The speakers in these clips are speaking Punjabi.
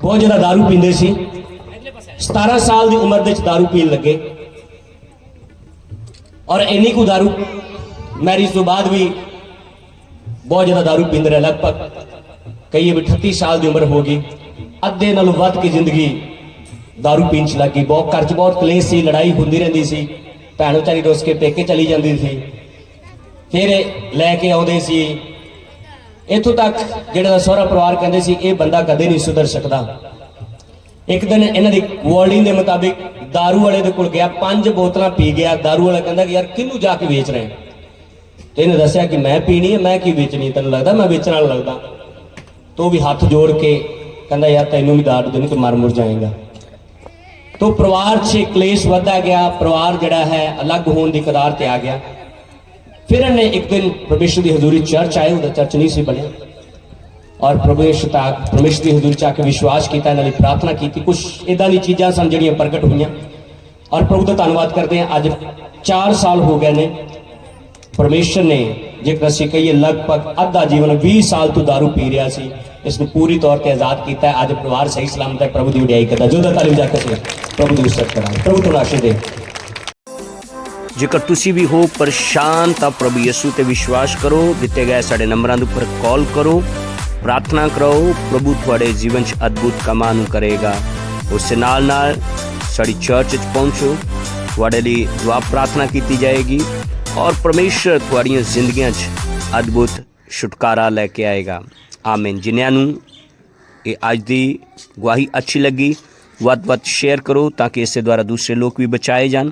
ਬਹੁਤ ਜ਼ਿਆਦਾ दारू ਪੀਂਦੇ ਸੀ 17 ਸਾਲ ਦੀ ਉਮਰ ਦੇ ਵਿੱਚ दारू ਪੀਣ ਲੱਗੇ ਔਰ ਇੰਨੀ ਕੁ दारू ਮੈਰਿਜ ਤੋਂ ਬਾਅਦ ਵੀ ਬਹੁਤ ਜ਼ਿਆਦਾ दारू ਪੀਂਦੇ ਰਹੇ ਲਗਭਗ ਕਈ ਵੀ 38 ਸਾਲ ਦੀ ਉਮਰ ਹੋ ਗਈ ਅੱਧੇ ਨਾਲੋਂ ਵੱਧ ਕੇ ਜ਼ਿੰਦਗੀ दारू ਪੀਣ ਚ ਲੱਗੀ ਬਹੁਤ ਘਰ ਚ ਬਹੁਤ ਕਲੇਸ਼ ਸੀ ਲੜਾਈ ਹੁੰਦੀ ਰਹਿੰਦੀ ਸੀ ਭੈਣ ਵਿਚਾਰੀ ਰੁੱਸ ਕੇ ਪੇਕੇ ਚਲੀ ਜਾਂਦੀ ਸੀ ਫਿਰ ਇਹ ਲੈ ਕੇ ਆਉਂਦੇ ਸੀ ਇੱਥੋਂ ਤੱਕ ਜਿਹੜਾ ਦਾ ਸਹੁਰਾ ਪਰਿਵਾਰ ਕਹਿੰਦੇ ਸੀ ਇਹ ਬੰਦਾ ਕਦੇ ਨਹੀਂ ਸੁਧਰ ਸਕਦਾ ਇੱਕ ਦਿਨ ਇਹਨਾਂ ਦੀ ਵਾਰਡਿੰਗ ਦੇ ਮੁਤਾਬਿਕ दारू ਵਾਲੇ ਦੇ ਕੋਲ ਗਿਆ ਪੰਜ ਬੋਤਲਾਂ ਪੀ ਗਿਆ दारू ਵਾਲਾ ਕਹਿੰਦਾ ਕਿ ਯਾਰ ਕਿਹਨੂੰ ਜਾ ਕੇ ਵੇਚ ਰਹੇ ਤੇ ਇਹਨੇ ਦੱਸਿਆ ਕਿ ਮੈਂ ਪੀਣੀ ਹੈ ਮੈਂ ਕੀ ਵੇਚਣੀ ਤੈਨੂੰ ਲੱਗਦਾ ਮੈਂ ਵੇਚਣ ਵਾਲਾ ਲੱਗਦਾ ਤੋ ਵੀ ਹੱਥ ਜੋੜ ਕੇ ਕਹਿੰਦਾ ਯਾਰ ਤੈਨੂੰ ਵੀ ਦਾਰੂ ਦੇਣੀ ਤੇ ਮਰ ਮੁਰ ਜਾਏਗਾ ਤੋ ਪਰਿਵਾਰ 'ਚ ਕਲੇਸ਼ ਵਧਦਾ ਗਿਆ ਪਰਿਵਾਰ ਜਿਹੜਾ ਹੈ ਅਲੱਗ ਹੋਣ ਦੀ ਕਦਾਰ ਤੇ ਆ ਗਿਆ ਫਿਰ ਇਹਨੇ ਇੱਕ ਦਿਨ ਪਰਮੇਸ਼ਰ ਦੀ ਹਜ਼ੂਰੀ ਚਰਚ ਆਏ ਉਹਦਾ ਚਰਚ ਨਹੀਂ ਸੀ ਬਣਿਆ ਔਰ ਪਰਮੇਸ਼ਰ ਤੱਕ ਪਰਮੇਸ਼ਰ ਦੀ ਹਜ਼ੂਰੀ ਚ ਆ ਕੇ ਵਿਸ਼ਵਾਸ ਕੀਤਾ ਇਹਨਾਂ ਲਈ ਪ੍ਰਾਰਥਨਾ ਕੀਤੀ ਕੁਝ ਇਦਾਂ ਦੀ ਚੀਜ਼ਾਂ ਸਨ ਜਿਹੜੀਆਂ ਪ੍ਰਗਟ ਹੋਈਆਂ ਔਰ ਪ੍ਰਭੂ ਦਾ ਧੰਨਵਾਦ ਕਰਦੇ ਹਾਂ ਅੱਜ 4 ਸਾਲ ਹੋ ਗਏ ਨੇ ਪਰਮੇਸ਼ਰ ਨੇ ਜੇਕਰ ਅਸੀਂ ਕਹੀਏ ਲਗਭਗ ਅੱਧਾ ਜੀਵਨ 20 ਸਾਲ ਤੋਂ दारू ਪੀ ਰਿਹਾ ਸੀ ਇਸ ਨੂੰ ਪੂਰੀ ਤੌਰ ਤੇ ਆਜ਼ਾਦ ਕੀਤਾ ਹੈ। ਅੱਜ ਪਰਿਵਾਰ ਸਹੀ ਸਲਾਮਤ ਹੈ ਪ੍ਰਭੂ ਦੀ ਵਡਿਆਈ ਕਰਦਾ ਜੋ ਦਾ ਤਾਲੀਮ ਜਾ ਕੇ ਅਸੀਂ ਪ੍ਰਭੂ ਦੀ ਜੇਕਰ ਤੁਸੀਂ ਵੀ ਹੋ ਪਰੇਸ਼ਾਨ, ਤਾਂ ਪ੍ਰਭੂ ਯਿਸੂ ਤੇ ਵਿਸ਼ਵਾਸ ਕਰੋ, ਦਿੱਤੇ ਗਏ ਸਾਡੇ ਨੰਬਰਾਂ ਦੇ ਉੱਪਰ ਕਾਲ ਕਰੋ, ਪ੍ਰਾਰਥਨਾ ਕਰੋ, ਪ੍ਰਭੂ ਤੁਹਾਡੇ ਜੀਵਨ 'ਚ ਅਦਭੁਤ ਕਮਾਂ ਨੂੰ ਕਰੇਗਾ। ਉਸ ਦੇ ਨਾਲ ਨਾਲ ਸਾਡੀ ਚਰਚ 'ਚ ਪਹੁੰਚੋ, ਤੁਹਾਡੇ ਲਈ ਦੁਆ ਪ੍ਰਾਰਥਨਾ ਕੀਤੀ ਜਾਏਗੀ ਔਰ ਪਰਮੇਸ਼ਰ ਤੁਹਾਡੀਆਂ ਜ਼ਿੰਦਗੀਆਂ 'ਚ ਅਦਭੁਤ ਛੁਟਕਾਰਾ ਲੈ ਕੇ ਆਏਗਾ। ਆਮੀਨ ਜਿਨ੍ਹਾਂ ਨੂੰ ਇਹ ਅੱਜ ਦੀ ਗਵਾਹੀ ਅੱਛੀ ਲੱਗੀ, ਵੱਧ ਵੱਧ ਸ਼ੇਅਰ ਕਰੋ ਤਾਂ ਕਿ ਇਸ ਦੇ ਦੁਆਰਾ ਦੂਸਰੇ ਲੋਕ ਵੀ ਬਚਾਏ ਜਾਣ।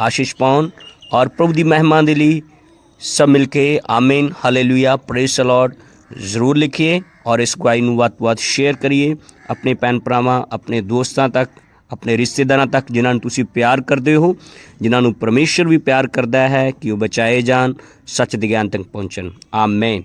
ਆਸ਼ੀਸ਼ ਪਾਉਣ। ਔਰ ਪ੍ਰਭੂ ਦੀ ਮਹਿਮਾ ਦੇ ਲਈ ਸਭ ਮਿਲ ਕੇ ਆਮੀਨ, ਹਾਲੇਲੂਇਆ ਪ੍ਰੇਜ਼ ਦ ਲਾਰਡ ਜ਼ਰੂਰ ਲਿਖੀਏ ਔਰ ਇਸ ਗਵਾਹੀ ਨੂੰ ਵੱਧ ਵੱਧ ਸ਼ੇਅਰ ਕਰੀਏ। ਆਪਣੇ ਭੈਣ ਭਰਾਵਾਂ, ਆਪਣੇ ਦੋਸਤਾਂ ਤੱਕ, ਆਪਣੇ ਰਿਸ਼ਤੇਦਾਰਾਂ ਤੱਕ, ਜਿਨ੍ਹਾਂ ਨੂੰ ਤੁਸੀਂ ਪਿਆਰ ਕਰਦੇ ਹੋ, ਜਿਨ੍ਹਾਂ ਨੂੰ ਪਰਮੇਸ਼ਰ ਵੀ ਪਿਆਰ ਕਰਦਾ ਹੈ ਕਿ ਉਹ ਬਚਾਏ ਜਾਣ, ਸੱਚ ਦੇ ਗਿਆਨ ਤੱਕ ਪਹੁੰਚਣ। ਆਮੇਨ।